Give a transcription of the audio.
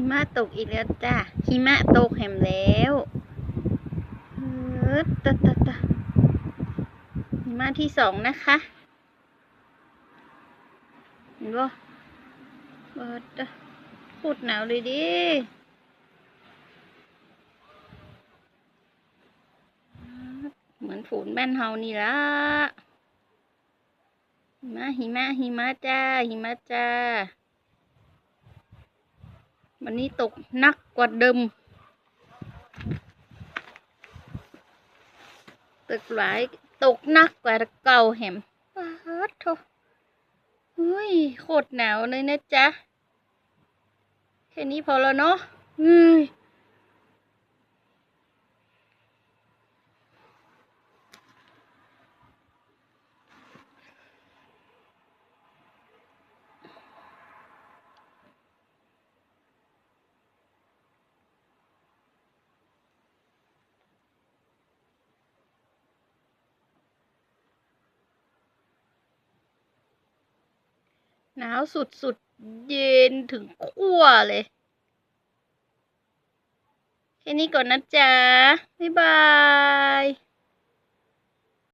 หิมะตกอีกแล้วจ้าหิมะตกแหมแล้วเออตะตะตะหิมะที่สองนะคะเห็นบ่เปิดตะโคตรหนาวเลยดิเหมือนฝนบ้านเฮานี่ละหิมะหิมะหิมะจ้าหิมะจ้า วันนี้ตกนักกว่าเดิมตกหลายตกนักกว่าเก่าแหมป๊าดโถเฮ้ยโคตรหนาวเลยนะจ๊ะ แค่นี้พอแล้วเนาะเฮ้ย หนาวสุดๆเย็นถึงขั้วเลยแค่นี้ก่อนนะจ๊ะ บ๊ายบาย